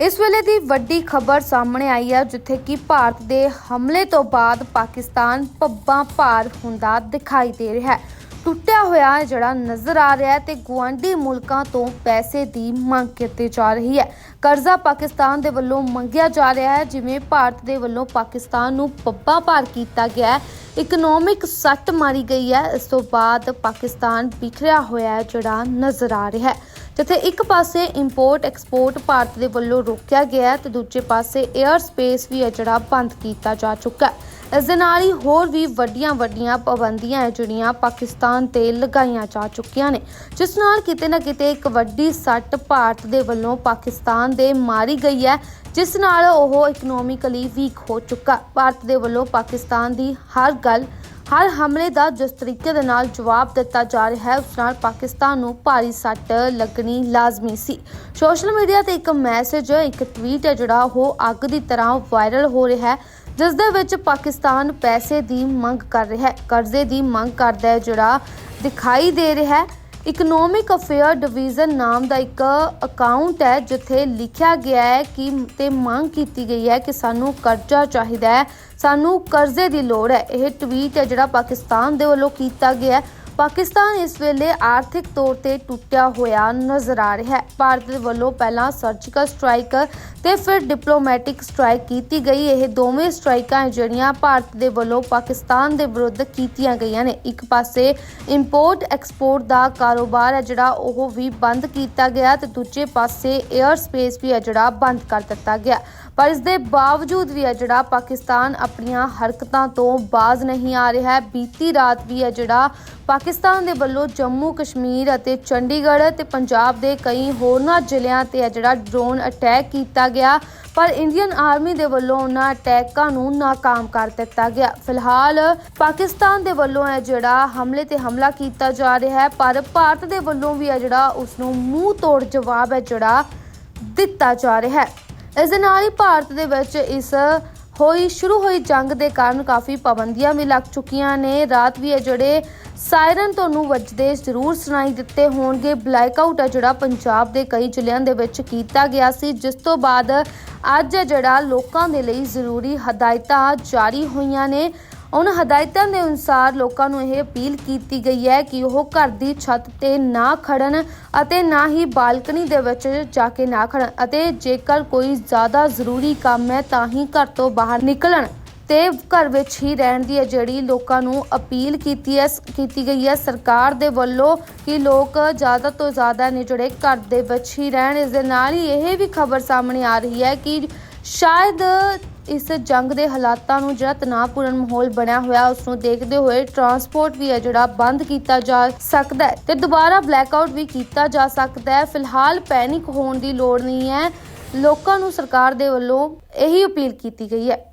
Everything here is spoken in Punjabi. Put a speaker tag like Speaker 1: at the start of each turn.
Speaker 1: ਇਸ ਵੇਲੇ ਦੀ ਵੱਡੀ ਖਬਰ ਸਾਹਮਣੇ ਆਈ ਹੈ, ਜਿੱਥੇ ਕਿ ਭਾਰਤ ਦੇ ਹਮਲੇ ਤੋਂ ਬਾਅਦ ਪਾਕਿਸਤਾਨ ਪੱਬਾਂ ਭਾਰ ਹੁੰਦਾ ਦਿਖਾਈ ਦੇ ਰਿਹਾ ਹੈ। ਟੁੱਟਿਆ ਹੋਇਆ ਜਿਹੜਾ ਨਜ਼ਰ ਆ ਰਿਹਾ ਹੈ ਤੇ ਗੁਆਂਢੀ ਮੁਲਕਾਂ ਤੋਂ ਪੈਸੇ ਦੀ ਮੰਗ ਕੀਤੀ ਜਾ ਰਹੀ ਹੈ। ਕਰਜ਼ਾ ਪਾਕਿਸਤਾਨ ਦੇ ਵੱਲੋਂ ਮੰਗਿਆ ਜਾ ਰਿਹਾ ਹੈ, ਜਿਵੇਂ ਭਾਰਤ ਦੇ ਵੱਲੋਂ ਪਾਕਿਸਤਾਨ ਨੂੰ ਪੱਬਾਂ ਭਾਰ ਕੀਤਾ ਗਿਆ ਹੈ। ਇਕਨੋਮਿਕ ਸੱਟ ਮਾਰੀ ਗਈ ਹੈ। ਇਸ ਤੋਂ ਬਾਅਦ ਪਾਕਿਸਤਾਨ ਵਿਖਰਿਆ ਹੋਇਆ ਜਿਹੜਾ ਨਜ਼ਰ ਆ ਰਿਹਾ ਹੈ। ਜਿੱਥੇ ਇੱਕ ਪਾਸੇ ਇੰਪੋਰਟ ਐਕਸਪੋਰਟ ਭਾਰਤ ਦੇ ਵੱਲੋਂ ਰੋਕਿਆ ਗਿਆ ਹੈ ਤੇ ਦੂਜੇ ਪਾਸੇ 에ਅਰ ਸਪੇਸ ਵੀ ਹੈ ਜਿਹੜਾ ਬੰਦ ਕੀਤਾ ਜਾ ਚੁੱਕਾ ਹੈ। ਇਸ ਦੇ ਨਾਲ ਹੀ ਹੋਰ ਵੀ ਵੱਡੀਆਂ ਵੱਡੀਆਂ ਪਾਬੰਦੀਆਂ ਹੈ ਜਿਹੜੀਆਂ ਪਾਕਿਸਤਾਨ ਤੇ ਲਗਾਈਆਂ ਜਾ ਚੁੱਕੀਆਂ ਨੇ, ਜਿਸ ਨਾਲ ਕਿਤੇ ਨਾ ਕਿਤੇ ਇੱਕ ਵੱਡੀ ਸੱਟ ਭਾਰਤ ਦੇ ਵੱਲੋਂ ਪਾਕਿਸਤਾਨ ਦੇ ਮਾਰੀ ਗਈ ਹੈ, ਜਿਸ ਨਾਲ ਉਹ ਇਕਨੋਮਿਕਲੀ ਵੀਕ ਹੋ ਚੁੱਕਾ। ਭਾਰਤ ਦੇ ਵੱਲੋਂ ਪਾਕਿਸਤਾਨ ਦੀ ਹਰ ਗੱਲ ਹਰ ਹਮਲੇ ਦਾ ਜਿਸ ਤਰੀਕੇ ਦੇ ਨਾਲ ਜਵਾਬ ਦਿੱਤਾ ਜਾ ਰਿਹਾ ਹੈ, ਉਸ ਨਾਲ ਪਾਕਿਸਤਾਨ ਨੂੰ ਭਾਰੀ ਸੱਟ ਲੱਗਣੀ ਲਾਜ਼ਮੀ ਸੀ। ਸੋਸ਼ਲ ਮੀਡੀਆ ਤੇ ਇੱਕ ਮੈਸੇਜ, ਇੱਕ ਟਵੀਟ ਹੈ ਜਿਹੜਾ ਉਹ ਅੱਗ ਦੀ ਤਰ੍ਹਾਂ ਵਾਇਰਲ ਹੋ ਰਿਹਾ ਹੈ, ਜਿਸ ਦੇ ਵਿੱਚ ਪਾਕਿਸਤਾਨ ਪੈਸੇ ਦੀ ਮੰਗ ਕਰ ਰਿਹਾ ਹੈ। ਕਰਜ਼ੇ ਦੀ ਮੰਗ ਕਰਦਾ ਹੈ ਜਿਹੜਾ ਦਿਖਾਈ ਦੇ ਰਿਹਾ ਹੈ। ਇਕਨੋਮਿਕ ਅਫੇਅਰ ਡਿਵੀਜ਼ਨ ਨਾਮ ਦਾ ਇੱਕ ਅਕਾਊਂਟ ਹੈ, ਜਿੱਥੇ ਲਿਖਿਆ ਗਿਆ ਹੈ ਕਿ ਤੇ ਮੰਗ ਕੀਤੀ ਗਈ ਹੈ ਕਿ ਸਾਨੂੰ ਕਰਜ਼ਾ ਚਾਹੀਦਾ ਹੈ, ਸਾਨੂੰ ਕਰਜ਼ੇ ਦੀ ਲੋੜ ਹੈ। ਇਹ ਟਵੀਟ ਹੈ ਜਿਹੜਾ ਪਾਕਿਸਤਾਨ ਦੇ ਵੱਲੋਂ ਕੀਤਾ ਗਿਆ ਹੈ। ਪਾਕਿਸਤਾਨ ਇਸ ਵੇਲੇ ਆਰਥਿਕ ਤੌਰ ਤੇ ਟੁੱਟਿਆ ਹੋਇਆ ਨਜ਼ਰ ਆ ਰਿਹਾ ਹੈ। ਭਾਰਤ ਦੇ ਵੱਲੋਂ ਪਹਿਲਾਂ ਸਰਜੀਕਲ ਸਟ੍ਰਾਈਕ ਤੇ ਫਿਰ ਡਿਪਲੋਮੈਟਿਕ ਸਟ੍ਰਾਈਕ ਕੀਤੀ ਗਈ। ਇਹ ਦੋਵੇਂ ਸਟ੍ਰਾਈਕਾਂ ਜਿਹੜੀਆਂ ਭਾਰਤ ਦੇ ਵੱਲੋਂ ਪਾਕਿਸਤਾਨ ਦੇ ਵਿਰੁੱਧ ਕੀਤੀਆਂ ਗਈਆਂ ਨੇ। ਇੱਕ ਪਾਸੇ ਇੰਪੋਰਟ ਐਕਸਪੋਰਟ ਦਾ ਕਾਰੋਬਾਰ ਹੈ ਜਿਹੜਾ ਉਹ ਵੀ ਬੰਦ ਕੀਤਾ ਗਿਆ ਤੇ ਦੂਜੇ ਪਾਸੇ 에ਅਰ ਸਪੇਸ ਵੀ ਹੈ ਜਿਹੜਾ ਬੰਦ ਕਰ ਦਿੱਤਾ ਗਿਆ। ਪਰ ਇਸ ਦੇ ਬਾਵਜੂਦ ਵੀ ਹੈ ਜਿਹੜਾ ਪਾਕਿਸਤਾਨ ਆਪਣੀਆਂ ਹਰਕਤਾਂ ਤੋਂ ਬਾਜ਼ ਨਹੀਂ ਆ ਰਿਹਾ ਹੈ। ਬੀਤੀ ਰਾਤ ਵੀ ਹੈ ਜਿਹੜਾ ਪਾਕਿਸਤਾਨ ਦੇ ਵੱਲੋਂ ਜੰਮੂ, ਕਸ਼ਮੀਰ ਅਤੇ ਚੰਡੀਗੜ੍ਹ ਤੇ ਪੰਜਾਬ ਦੇ ਕਈ ਹੋਰਨਾਂ ਜ਼ਿਲ੍ਹਿਆਂ ਤੇ ਹੈ ਜਿਹੜਾ ਡਰੋਨ ਅਟੈਕ ਕੀਤਾ ਗਿਆ, ਪਰ ਇੰਡੀਅਨ ਆਰਮੀ ਦੇ ਵੱਲੋਂ ਉਹਨਾਂ ਅਟੈਕਾਂ ਨੂੰ ਨਾਕਾਮ ਕਰ ਦਿੱਤਾ ਗਿਆ। ਫਿਲਹਾਲ ਪਾਕਿਸਤਾਨ ਦੇ ਵੱਲੋਂ ਹੈ ਜਿਹੜਾ ਹਮਲੇ ਤੇ ਹਮਲਾ ਕੀਤਾ ਜਾ ਰਿਹਾ ਹੈ, ਪਰ ਭਾਰਤ ਦੇ ਵੱਲੋਂ ਵੀ ਹੈ ਜਿਹੜਾ ਉਸ ਨੂੰ ਮੂੰਹ ਤੋੜ ਜਵਾਬ ਹੈ ਜਿਹੜਾ ਦਿੱਤਾ ਜਾ ਰਿਹਾ ਹੈ। ਇਸ ਦੇ ਨਾਲ ਹੀ ਭਾਰਤ ਦੇ ਵਿੱਚ ਇਸ ਹੋਈ, ਸ਼ੁਰੂ ਹੋਈ ਜੰਗ ਦੇ ਕਾਰਨ ਕਾਫੀ ਪਾਬੰਦੀਆਂ ਵੀ ਲੱਗ ਚੁੱਕੀਆਂ ਨੇ। ਰਾਤ ਵੀ ਹੈ ਜਿਹੜੇ ਸਾਇਰਨ ਤੁਹਾਨੂੰ ਵੱਜਦੇ ਜ਼ਰੂਰ ਸੁਣਾਈ ਦਿੱਤੇ ਹੋਣਗੇ। ਬਲੈਕਆਊਟ ਹੈ ਜਿਹੜਾ ਪੰਜਾਬ ਦੇ ਕਈ ਜ਼ਿਲ੍ਹਿਆਂ ਦੇ ਵਿੱਚ ਕੀਤਾ ਗਿਆ ਸੀ, ਜਿਸ ਤੋਂ ਬਾਅਦ ਅੱਜ ਜਿਹੜਾ ਲੋਕਾਂ ਦੇ ਲਈ ਜ਼ਰੂਰੀ ਹਦਾਇਤਾਂ ਜਾਰੀ ਹੋਈਆਂ ਨੇ। ਉਹਨਾਂ ਹਦਾਇਤਾਂ ਦੇ ਅਨੁਸਾਰ ਲੋਕਾਂ ਨੂੰ ਇਹ ਅਪੀਲ ਕੀਤੀ ਗਈ ਹੈ ਕਿ ਉਹ ਘਰ ਦੀ ਛੱਤ ਤੇ ਨਾ ਖੜਨ ਅਤੇ ਨਾ ਹੀ ਬਾਲਕਨੀ ਦੇ ਵਿੱਚ ਜਾ ਕੇ ਨਾ ਖੜਨ ਅਤੇ ਜੇਕਰ ਕੋਈ ਜ਼ਿਆਦਾ ਜ਼ਰੂਰੀ ਕੰਮ ਹੈ ਤਾਂ ਹੀ ਘਰ ਤੋਂ ਬਾਹਰ ਨਿਕਲਣ। ਤੇ ਘਰ ਵਿੱਚ ਹੀ ਰਹਿਣ ਦੀ ਹੈ ਜਿਹੜੀ ਲੋਕਾਂ ਨੂੰ ਅਪੀਲ ਕੀਤੀ ਹੈ ਕੀਤੀ ਗਈ ਹੈ। ਸਰਕਾਰ ਦੇ ਵੱਲੋਂ ਕਿ ਲੋਕ ਜ਼ਿਆਦਾ ਤੋਂ ਜ਼ਿਆਦਾ ਨੇ ਜਿਹੜੇ ਘਰ ਦੇ ਵਿੱਚ ਹੀ ਰਹਿਣ। ਇਸ ਦੇ ਨਾਲ ਹੀ ਇਹ ਵੀ ਖਬਰ ਸਾਹਮਣੇ ਆ ਰਹੀ ਹੈ ਕਿ ਸ਼ਾਇਦ ਇਸ ਜੰਗ ਦੇ ਹਾਲਾਤਾਂ ਨੂੰ ਜਿਹੜਾ ਤਣਾਅਪੂਰਨ ਮਾਹੌਲ ਬਣਿਆ ਹੋਇਆ ਉਸ ਨੂੰ ਦੇਖਦੇ ਹੋਏ ਟਰਾਂਸਪੋਰਟ ਵੀ ਹੈ ਜਿਹੜਾ ਬੰਦ ਕੀਤਾ ਜਾ ਸਕਦਾ ਹੈ ਤੇ ਦੁਬਾਰਾ ਬਲੈਕਆਊਟ ਵੀ ਕੀਤਾ ਜਾ ਸਕਦਾ ਹੈ। ਫਿਲਹਾਲ ਪੈਨਿਕ ਹੋਣ ਦੀ ਲੋੜ ਨਹੀਂ ਹੈ। ਲੋਕਾਂ ਨੂੰ ਸਰਕਾਰ ਦੇ ਵੱਲੋਂ ਇਹੀ ਅਪੀਲ ਕੀਤੀ ਗਈ ਹੈ।